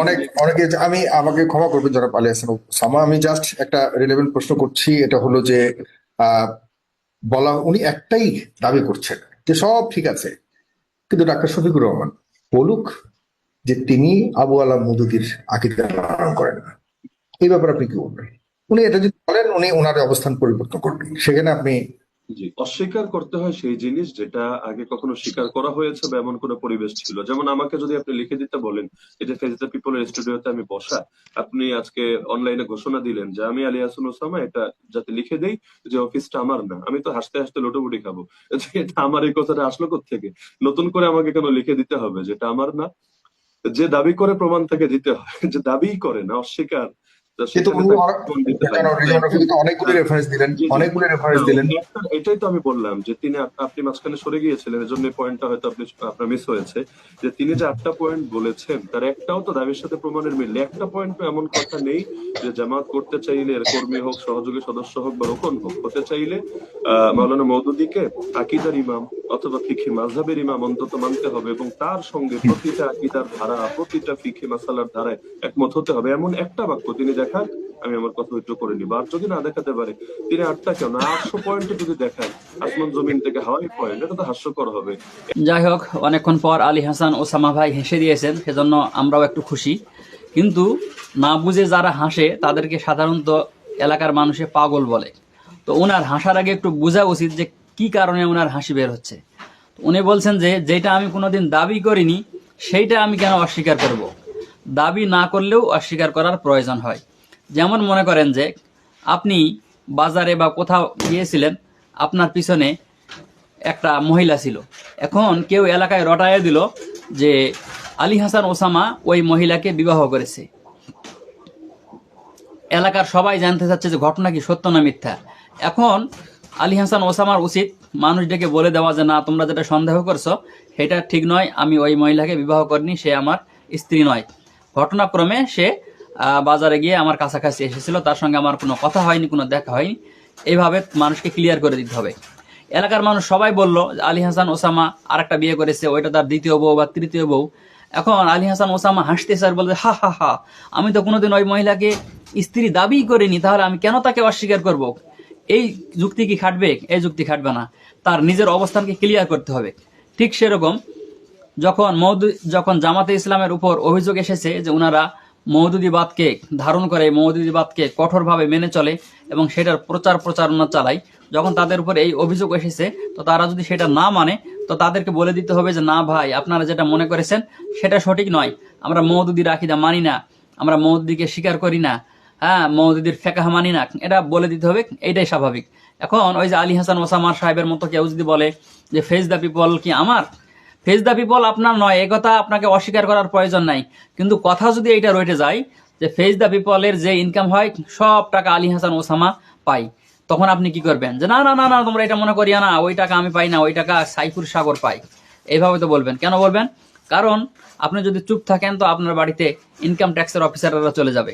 অনেক, অনেকে আমি আমাকে ক্ষমা করবেন যারা পালিয়ে আছেন সামা, আমি জাস্ট একটা রিলেভেন্ট প্রশ্ন করছি। এটা হলো যে বলা, উনি একটাই দাবি করছেন যে সব ঠিক আছে। কিন্তু ডাক্তার শফিকুর রহমান বলুক যে তিনি আবু আলাম মধুদির আকিদা পালন করেন না। এই ব্যাপারে আপনি কি বলবেন? উনি এটা যদি বলেন, উনি ওনার অবস্থান পরিবর্তন করবেন। সেখানে আপনি জি। অস্বীকার করতে হয় সেই জিনিস যেটা আগে কখনো স্বীকার করা হয়েছে বা এমন কোনো পরিবেশ ছিল। যেমন আমাকে যদি আপনি লিখে দিতে বলেন, এই যে ফেজ দ্য পিপলের স্টুডিওতে আমি বসা, আপনি আজকে অনলাইনে ঘোষণা দিলেন যে আমি আলী হাসান ওসামা, এটা যাতে লিখে দেই যে অফিসটা আমার না। আমি তো হাসতে হাসতে লোটোবুটি খাব। এটা আমার এই কথাটা আসলো থেকে নতুন করে আমাকে কেন লিখে দিতে হবে যেটা আমার না? যে দাবি করে প্রমাণ তাকে দিতে হয়, যে দাবিই করে না, অস্বীকার কিন্তু হয়। অনেকগুলি রেফারেন্স দিলেন। অনেকগুলি রেফারেন্স দিলেন এটাই তো আমি বললাম যে তিনি আপনি মাঝখানে সরে গিয়েছিলেন এজন্য পয়েন্টটা হয়তো আপনি আপনার মিস হয়েছে যে তিনি যে আটটা পয়েন্ট বলেছেন তার একটাও তো দাবির সাথে প্রমাণের মিল একটা পয়েন্ট এমন কথা নেই যে জামাত করতে চাইলে কর্মী হোক সহযোগী সদস্য হোক বা রোকন হোক হতে চাইলে আহ মাওলানা মৌদুদিকে আকিদার ইমাম অথবা ফিখি মাঝহাবের ইমাম, অন্তত মানতে হবে এবং তার সঙ্গে প্রতিটা আকিদার ধারা, প্রতিটা ফিখি মাসালার ধারায় একমত হতে হবে। এমন একটা বাক্য তিনি দেখান, আমি আমার কথা উইথড্র করে নিব। আর যদি না দেখাতে পারে, তিনি আটটা কেন? আটশো পয়েন্টে যদি দেখান আসমান জমিন থেকে হাওয়াই পয়েন্ট, এটা তো হাস্যকর হবে। যাই হোক, অনেকক্ষণ পর আলী হাসান ওসামা ভাই হেসে দিয়েছেন, সেজন্য আমরাও একটু খুশি। কিন্তু না বুঝে যারা হাসে, তাদেরকে সাধারণত এলাকার মানুষে পাগল বলে। তো ওনার হাসার আগে একটু বোঝা উচিত যে কি কারণে ওনার হাসি বের হচ্ছে? উনি বলছেন যে, যেটা আমি কোনোদিন দাবি করিনি, সেইটা আমি কেন অস্বীকার করব। দাবি না করলেও অস্বীকার করার প্রয়োজন হয়। যেমন মনে করেন যে, আপনি বাজারে বা কোথাও গিয়েছিলেন, আপনার পিছনে একটা মহিলা ছিল। এখন কেউ এলাকায় রটায়ে দিল যে, আলী হাসান ওসামা ওই মহিলাকে বিবাহ করেছে। এলাকার সবাই জানতে চাচ্ছে যে, ঘটনা কি সত্য না মিথ্যা? এখন আলী হাসান ওসামার উচিত মানুষ ডেকে বলে দেওয়া যে, না, তোমরা যেটা সন্দেহ করছ, সেটা ঠিক নয়। আমি ওই মহিলাকে বিবাহ করিনি, সে আমার স্ত্রী নয়। ঘটনাক্রমে সে বাজারে গিয়ে আমার কাছাকাছি এসেছিল। তার সঙ্গে আমার কোনো কথা হয়নি, কোনো দেখা হয়নি। এইভাবে মানুষকে ক্লিয়ার করে দিতে হবে। এলাকার মানুষ সবাই বলল, আলী হাসান ওসামা আর একটা বিয়ে করেছে, ওইটা তার দ্বিতীয় বউ বা তৃতীয় বউ। এখন আলী হাসান ওসামা হাসতেছে আর বলছে হা হা হা, আমি তো কোনোদিন ওই মহিলাকে স্ত্রী দাবি করিনি, তাহলে আমি কেন তাকে অস্বীকার করব? এই যুক্তি কি খাটবে? এই যুক্তি খাটবে না। তার নিজের অবস্থানকে ক্লিয়ার করতে হবে। ঠিক সেরকম যখন মৌদু, যখন জামাতে ইসলামের উপর অভিযোগ এসেছে যে ওনারা মৌদুদিবাদকে ধারণ করে, মৌদুদিবাদকে কঠোরভাবে মেনে চলে এবং সেটার প্রচার প্রচারণা চালায়, যখন তাদের উপর এই অভিযোগ এসেছে, তো তারা যদি সেটা না মানে তো তাদেরকে বলে দিতে হবে যে, না ভাই, আপনারা যেটা মনে করেছেন, সেটা সঠিক নয়। আমরা মৌদুদি রাখিদা মানি না। আমরা মৌদুদিকে স্বীকার করি না। হ্যাঁ মৌদুদির ফেকাহ মানি না। এটা বলে দিতে হবে, এটাই স্বাভাবিক। এখন ওই যে আলী হাসান ওসামার সাহেবের মতো কেউ যদি বলে যে, ফেজ দ্য পিপল কি আমার? ফেস দ্য পিপল আপনার নয়, এ কথা আপনাকে অস্বীকার করার প্রয়োজন নাই। কিন্তু কথা যদি এইটা রয়ে যায় যে ফেস দ্য পিপলের যে ইনকাম হয়, সব টাকা আলী হাসান ওসামা পাই তখন আপনি কি করবেন? যে, না না না না, তোমরা এটা মনে করিয়া না, ওই টাকা আমি পাই না, ওই টাকা সাইফুর সাগর পাই এইভাবে তো বলবেন। কেন বলবেন? কারণ আপনি যদি চুপ থাকেন, তো আপনার বাড়িতে ইনকাম ট্যাক্সের অফিসাররা চলে যাবে।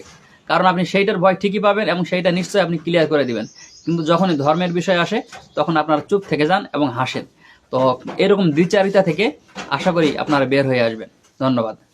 কারণ আপনি সেইটার ভয় ঠিকই পাবেন এবং সেইটা নিশ্চয়ই আপনি ক্লিয়ার করে দিবেন। কিন্তু যখনই ধর্মের বিষয় আসে, তখন আপনারা চুপ থেকে যান এবং হাসেন। তো এরকম দ্বিচারিতা থেকে আশা করি আপনারা বের হয়ে আসবেন। ধন্যবাদ।